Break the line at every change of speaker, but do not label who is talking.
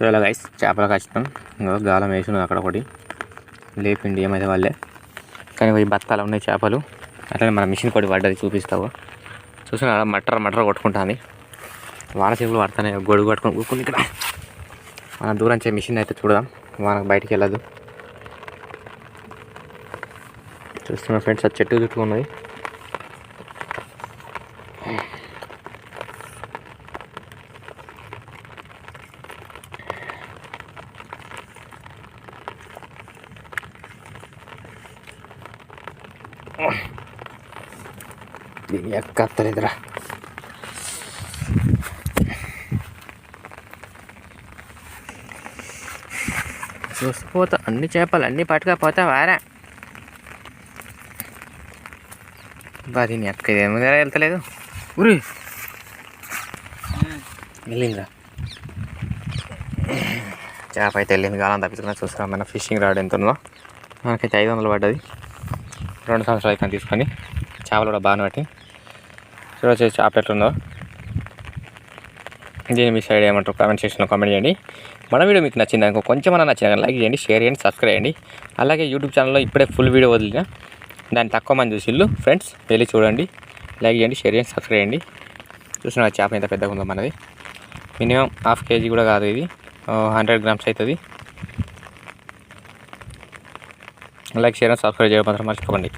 So ఇలా guys చేపలు కష్టం. ఇంకో గాలం వేసినది అక్కడ ఒకటి. లేపిండి ఏమైతే వాళ్ళే. కానీ పోయి బత్తాలు ఉన్నాయి చేపలు. అట్లనే మన మిషన్ కొట్టి పడ్డది చూపిస్తావు. చూసిన మటర్ మటర్ కొట్టుకుంటుంది. వాన చేపలు పడుతున్నాయి గొడుగు పట్టుకొని కూర్చుని ఇక్కడ. మన దూరం చే మిషన్ అయితే చూడదాం. వానకు బయటికి వెళ్ళదు. చూస్తున్న ఫ్రెండ్స్ అది చెట్టు చుట్టుకున్నది దీని ఎక్క అత్తలేదురా చూసిపోతా అన్ని చేపలు అన్ని పట్టుకపోతా వారా బా దీని ఎక్క ఇదేమో వెళ్తలేదు? ఉరి. వెళ్ళిందిరా. చేప అయితే వెళ్ళింది. కాలం తప్పించుకున్నా చూస్తాం మన ఫిషింగ్ రాడ్ ఎంత ఉందో మనకైతే ఐదు వందలు పడ్డది. రెండు సంవత్సరాలు అయితే తీసుకొని చేపలు కూడా బాగానే పెట్టి చూడొచ్చు చేప ఎట్లుందో దీని మీ సైడ్ ఏమంటారు? కామెంట్ సెక్షన్లో కామెంట్ చేయండి. మన వీడియో మీకు నచ్చింది అనుకో కొంచెం అన్న నచ్చిన లైక్ చేయండి షేర్ చేయండి సబ్స్క్రైబ్ చేయండి. అలాగే యూట్యూబ్ ఛానల్లో ఇప్పుడే ఫుల్ వీడియో వదిలిన దాన్ని తక్కువ మంది చూసిళ్ళు ఫ్రెండ్స్ వెళ్ళి చూడండి. లైక్ చేయండి షేర్ చేయండి సబ్స్క్రైబ్ చేయండి. చూసిన చేప ఎంత పెద్దగా ఉందో మనది. మినిమం హాఫ్ కేజీ కూడా కాదు ఇది. హండ్రెడ్ గ్రామ్స్ అవుతుంది. లైక్ షేర్ సబ్స్క్రైబ్ చేయడం మాత్రం మర్చిపోకండి.